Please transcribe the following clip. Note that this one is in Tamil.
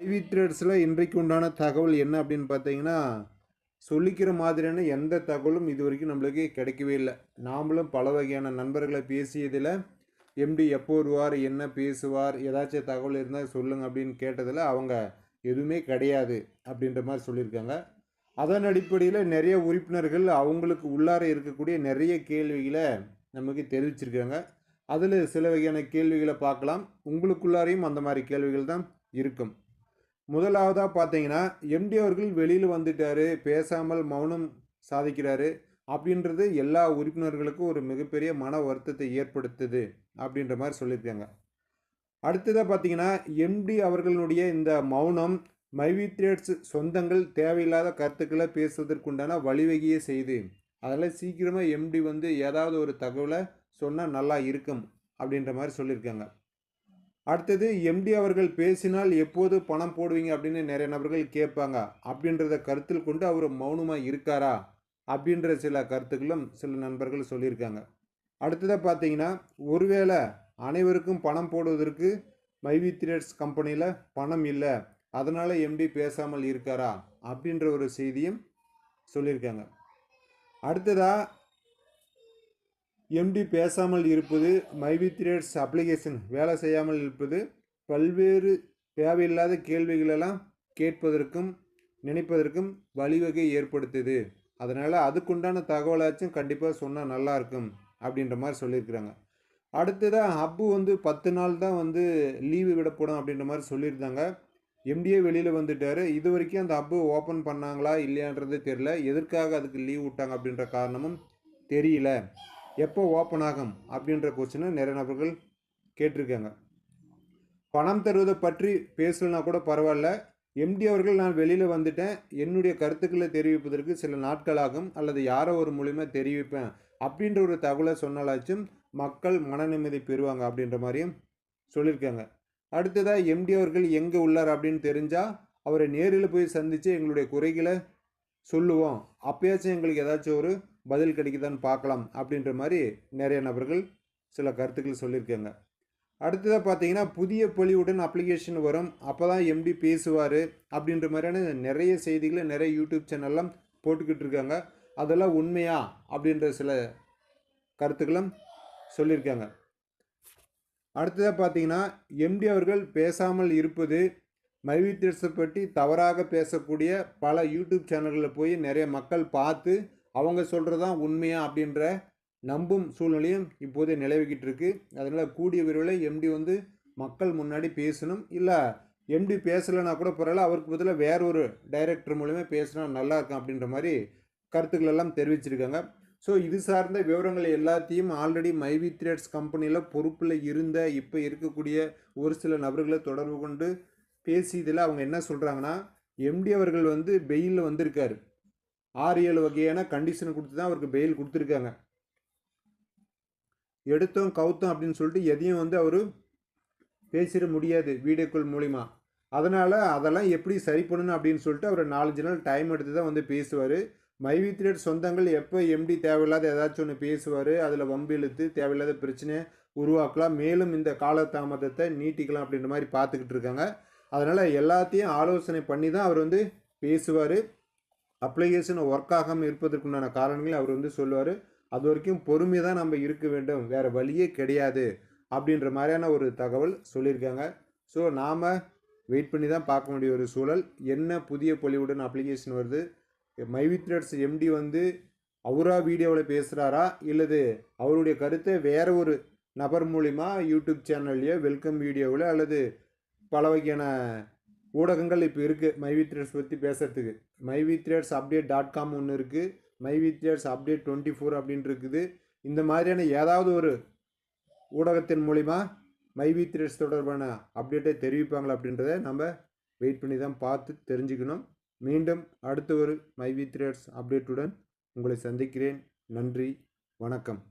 ஐவி த்ரெட்ஸில் இன்றைக்கு உண்டான தகவல் என்ன அப்படின்னு பார்த்தீங்கன்னா சொல்லிக்கிற மாதிரியான எந்த தகவலும் இது வரைக்கும் நம்மளுக்கு கிடைக்கவே இல்லை. நாமளும் பல வகையான நண்பர்களை பேசியதில் எம்டி எப்போ வருவார் என்ன பேசுவார் ஏதாச்சும் தகவல் இருந்தால் சொல்லுங்கள் அப்படின்னு கேட்டதில் அவங்க எதுவுமே கிடையாது அப்படின்ற மாதிரி சொல்லியிருக்காங்க. அதன் அடிப்படையில் நிறைய உறுப்பினர்கள் அவங்களுக்கு உள்ளார இருக்கக்கூடிய நிறைய கேள்விகளை நமக்கு தெரிவிச்சிருக்காங்க. அதில் சில வகையான கேள்விகளை பார்க்கலாம். உங்களுக்குள்ளாரையும் அந்த மாதிரி கேள்விகள் தான் இருக்கும். முதலாவதாக பார்த்தீங்கன்னா எம்டி அவர்கள் வெளியில் வந்துட்டாரு பேசாமல் மௌனம் சாதிக்கிறாரு அப்படின்றது எல்லா உறுப்பினர்களுக்கும் ஒரு மிகப்பெரிய மன வருத்தத்தை ஏற்படுத்துது அப்படின்ற மாதிரி சொல்லியிருக்காங்க. அடுத்ததாக பார்த்தீங்கன்னா எம்டி அவர்களுடைய இந்த மௌனம் மைவித்ரேட்ஸ் சொந்தங்கள் தேவையில்லாத கருத்துக்களை பேசுவதற்குண்டான வழிவகையை செய்து அதெல்லாம் சீக்கிரமாக எம்டி வந்து ஏதாவது ஒரு தகவலை சொன்னால் நல்லா இருக்கும் அப்படின்ற மாதிரி சொல்லியிருக்காங்க. அடுத்தது எம்டி அவர்கள் பேசினால் எப்போது பணம் போடுவீங்க அப்படின்னு நிறைய நபர்கள் கேட்பாங்க. அப்படின்றத கருத்தில் கொண்டு அவர் மௌனமாக இருக்காரா? அப்படின்ற சில கருத்துக்களும் சில நண்பர்கள் சொல்லியிருக்காங்க. அடுத்ததாக பார்த்தீங்கன்னா ஒருவேளை அனைவருக்கும் பணம் போடுவதற்கு மைவி த்ரேட்ஸ் கம்பெனியில் பணம் இல்லை. அதனால் எம்டி பேசாமல் இருக்காரா? அப்படின்ற ஒரு செய்தியும் சொல்லியிருக்காங்க. அடுத்ததாக எம்டி பேசாமல் இருப்பது மைவி த்ரேட்ஸ் அப்ளிகேஷன் வேலை செய்யாமல் இருப்பது பல்வேறு தேவையில்லாத கேள்விகளெல்லாம் கேட்பதற்கும் நினைப்பதற்கும் வழிவகை ஏற்படுத்துது. அதனால் அதுக்குண்டான தகவலாச்சும் கண்டிப்பாக சொன்னால் நல்லாயிருக்கும் அப்படின்ற மாதிரி சொல்லியிருக்கிறாங்க. அடுத்ததாக ஹப்பு வந்து பத்து நாள் தான் வந்து லீவு விடப்படும் அப்படின்ற மாதிரி சொல்லியிருந்தாங்க. எம்டிஏ வெளியில் வந்துட்டார். இது வரைக்கும் அந்த ஹப்பு ஓப்பன் பண்ணாங்களா இல்லையான்றது தெரில எதற்காக அதுக்கு லீவ் விட்டாங்க அப்படின்ற காரணமும் தெரியல. எப்போ ஓப்பன் ஆகும் அப்படின்ற கொஸ்டினை நிறைய நபர்கள் கேட்டிருக்காங்க. பணம் தருவதை பற்றி பேசலனா கூட பரவாயில்ல. எம்டி அவர்கள் நான் வெளியில் வந்துட்டேன். என்னுடைய கருத்துக்களை தெரிவிப்பதற்கு சில நாட்களாகும். அல்லது யாரோ ஒரு மூலிமா தெரிவிப்பேன் அப்படின்ற ஒரு தகவலை சொன்னாலாச்சும் மக்கள் மன நிம்மதி பெறுவாங்க அப்படின்ற மாதிரியும் சொல்லியிருக்காங்க. அடுத்ததாக எம்டி அவர்கள் எங்கே உள்ளார் அப்படின்னு தெரிஞ்சால் அவரை நேரில் போய் சந்தித்து எங்களுடைய குறைகளை சொல்லுவோம். அப்பயாச்சும் எங்களுக்கு ஏதாச்சும் ஒரு பதில் கிடைக்குதான்னு பார்க்கலாம் அப்படின்ற மாதிரி நிறைய நபர்கள் சில கருத்துக்கள் சொல்லியிருக்காங்க. அடுத்ததாக பார்த்தீங்கன்னா புதிய பொலிவுடன் அப்ளிகேஷன் வரும். அப்போ தான் எம்டி பேசுவார் அப்படின்ற மாதிரியான நிறைய செய்திகளை நிறைய யூடியூப் சேனல்லாம் போட்டுக்கிட்டு இருக்காங்க. அதெல்லாம் உண்மையா அப்படின்ற சில கருத்துக்களும் சொல்லியிருக்காங்க. அடுத்ததாக பார்த்தீங்கன்னா எம்டி அவர்கள் பேசாமல் இருப்பது மைவித்திரஸை பற்றி தவறாக பேசக்கூடிய பல யூடியூப் சேனல்களில் போய் நிறைய மக்கள் பார்த்து அவங்க சொல்கிறது தான் உண்மையா அப்படின்ற நம்பும் சூழ்நிலையும் இப்போதே நிலவிக்கிட்டு இருக்குது அதனால் கூடிய விரைவில் எம்டி வந்து மக்கள் முன்னாடி பேசணும். இல்லை எம்டி பேசலைன்னா கூட பரவாயில்ல அவருக்கு பதிலாக வேற ஒரு டைரக்டர் மூலியமாக பேசினா நல்லா இருக்கும் அப்படின்ற மாதிரி கருத்துக்கள் எல்லாம் தெரிவிச்சிருக்காங்க. ஸோ இது சார்ந்த விவரங்கள் எல்லாத்தையும் ஆல்ரெடி மைவி த்ரேட்ஸ் கம்பெனியில் பொறுப்பில் இருந்த இப்போ இருக்கக்கூடிய ஒரு சில நபர்களை தொடர்பு கொண்டு பேசியதில் அவங்க என்ன சொல்கிறாங்கன்னா எம்டி அவர்கள் வந்து பெயிலில் வந்திருக்காரு. ஆறு ஏழு வகையான கண்டிஷன் கொடுத்து தான் அவருக்கு பெயில் கொடுத்துருக்காங்க. எடுத்தோம் கவுத்தோம் அப்படின்னு சொல்லிட்டு எதையும் வந்து அவர் பேசிட முடியாது வீடியோ கால் மூலிமா அதனால் அதெல்லாம் எப்படி சரி பண்ணணும் அப்படின்னு சொல்லிட்டு அவர் நாலஞ்சு நாள் டைம் எடுத்து தான் வந்து பேசுவார். மைவி த்ரேட் சொந்தங்கள் எப்போ எம்டி தேவையில்லாத ஏதாச்சும் ஒன்று பேசுவார் அதில் வம்பு இழுத்து தேவையில்லாத பிரச்சனையை உருவாக்கலாம் மேலும் இந்த காலதாமதத்தை நீட்டிக்கலாம் அப்படின்ற மாதிரி பார்த்துக்கிட்டு இருக்காங்க. அதனால் எல்லாத்தையும் ஆலோசனை பண்ணி தான் அவர் வந்து பேசுவார். அப்ளிகேஷன் ஒர்க் ஆகாமல் இருப்பதற்குண்டான காரணங்களை அவர் வந்து சொல்லுவார். அது வரைக்கும் பொறுமை தான் நம்ம இருக்க வேண்டும். வேறு வழியே கிடையாது அப்படின்ற மாதிரியான ஒரு தகவல் சொல்லியிருக்காங்க. ஸோ நாம் வெயிட் பண்ணி தான் பார்க்க வேண்டிய ஒரு சூழல். என்ன புதிய பொலிவுடன் அப்ளிகேஷன் வருது? மைவித்ரட்ஸ் எம்டி வந்து அவராக வீடியோவில் பேசுகிறாரா இல்லது அவருடைய கருத்தை வேறு ஒரு நபர் மூலிமா யூடியூப் சேனல்லையோ வெல்கம் வீடியோவில் அல்லது பல வகையான ஊடகங்கள் இப்போ இருக்குது மைவி த்ரேட்ஸ் பற்றி பேசுகிறதுக்கு மைவி த்ரேட்ஸ் அப்டேட் டாட் காம் ஒன்று இருக்குது மைவி த்ரேட்ஸ் அப்டேட் டுவெண்ட்டி ஃபோர் அப்படின்னு இருக்குது. இந்த மாதிரியான ஏதாவது ஒரு ஊடகத்தின் மூலிமா மைவி த்ரேட்ஸ் தொடர்பான அப்டேட்டை தெரிவிப்பாங்களா அப்படின்றத நம்ம வெயிட் பண்ணி தான் பார்த்து தெரிஞ்சுக்கணும். மீண்டும் அடுத்த ஒரு மைவி த்ரேட்ஸ் அப்டேட்டுடன் உங்களை சந்திக்கிறேன். நன்றி வணக்கம்.